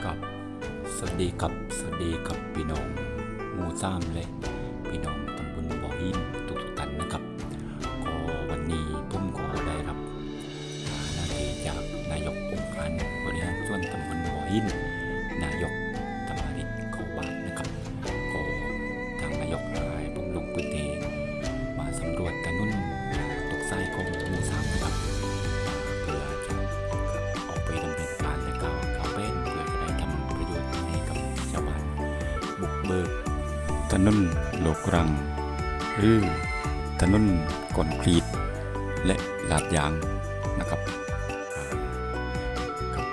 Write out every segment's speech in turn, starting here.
สวัสดีครับ สวัสดีครับพี่น้องมูซ้ำเลยพี่น้องตำบลบ่อหินทุกทุกๆท่านนะครับก็วันนี้ผมก็ได้รับหน้าที่จากนายกองค์การบริหารส่วนตำบลบ่อหินนายก เบิกถนนโลกรัง หรือถนนคอนกรีต และลาดยางนะครับครับ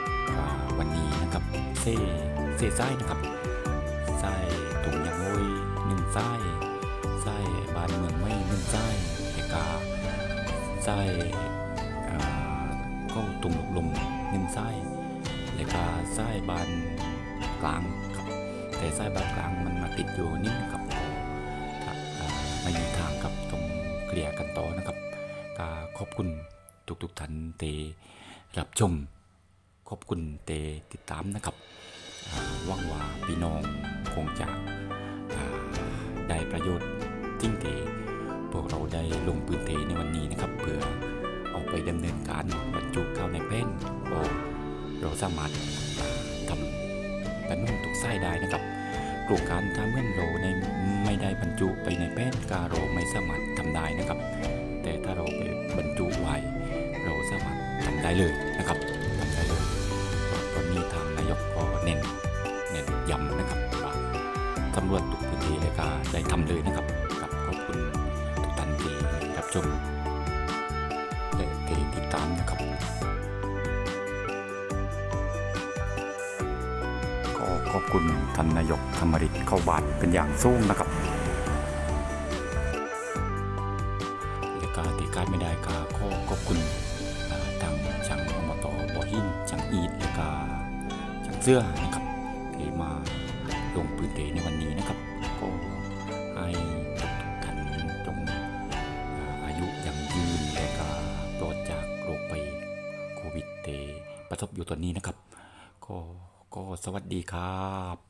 วันนี้นะครับเซ่เซ่ไส้นะครับไส้ตุงยางโอยหนึ่งไส้ไส้บานเมืองไม่หนึ่งไส้เอกาไส้ก็ตุงหลกลมหนึ่งไส้แล้วก็ไส้บานกลาง แต่ไส้บานกลางมันมาติดอยู่นิดนึงครับถ้าอ่าไม่มีทางครับต้องเกลียกันต่อนะครับก็ขอบคุณทุกๆท่านเตรับชม ขอบคุณเตติดตามนะครับอ่างว่าพี่น้องคงจะได้ประโยชน์จริงเตพวกเราได้ลงพื้นที่ในวันนี้นะครับ เพื่อเอาไปดำเนินการบรรจุเข้าในแป้นก็เราสามารถทำถนนทุ ไส้ได้นะครับโครงการทางเมื่อนเราในไม่ได้บรรจุไปในแป้นกาเราไม่สามารถทำได้นะครับ แต่ถ้าเราไปบรรจุไว้เราสามารถทำได้เลยนะครับทำได้เลยตอนนี้ทางนายกก็เน้นเน้นย้ำนะครับว่าตำรวจทุกพื้นที่เลยก็ได้ทำเลยนะครับกับขอบคุณทุกท่านที่รับชม ขอบคุณท่านนายกธรรมริตเข้าบาทเป็นอย่างสูงนะครับและการที่การไม่ได้ก็ขอขอบคุณทางช่างอบตบ่อหินช่างอีดและก็ช่างเสื้อนะครับที่มาลงพื้นที่ในวันนี้นะครับ ก็ให้ทุกท่านจงอาอายุยังยืนและก็ปลอดจากโรคไปโควิดเตประสบอยู่ตอนนี้นะครับ ก็ ก็สวัสดีครับ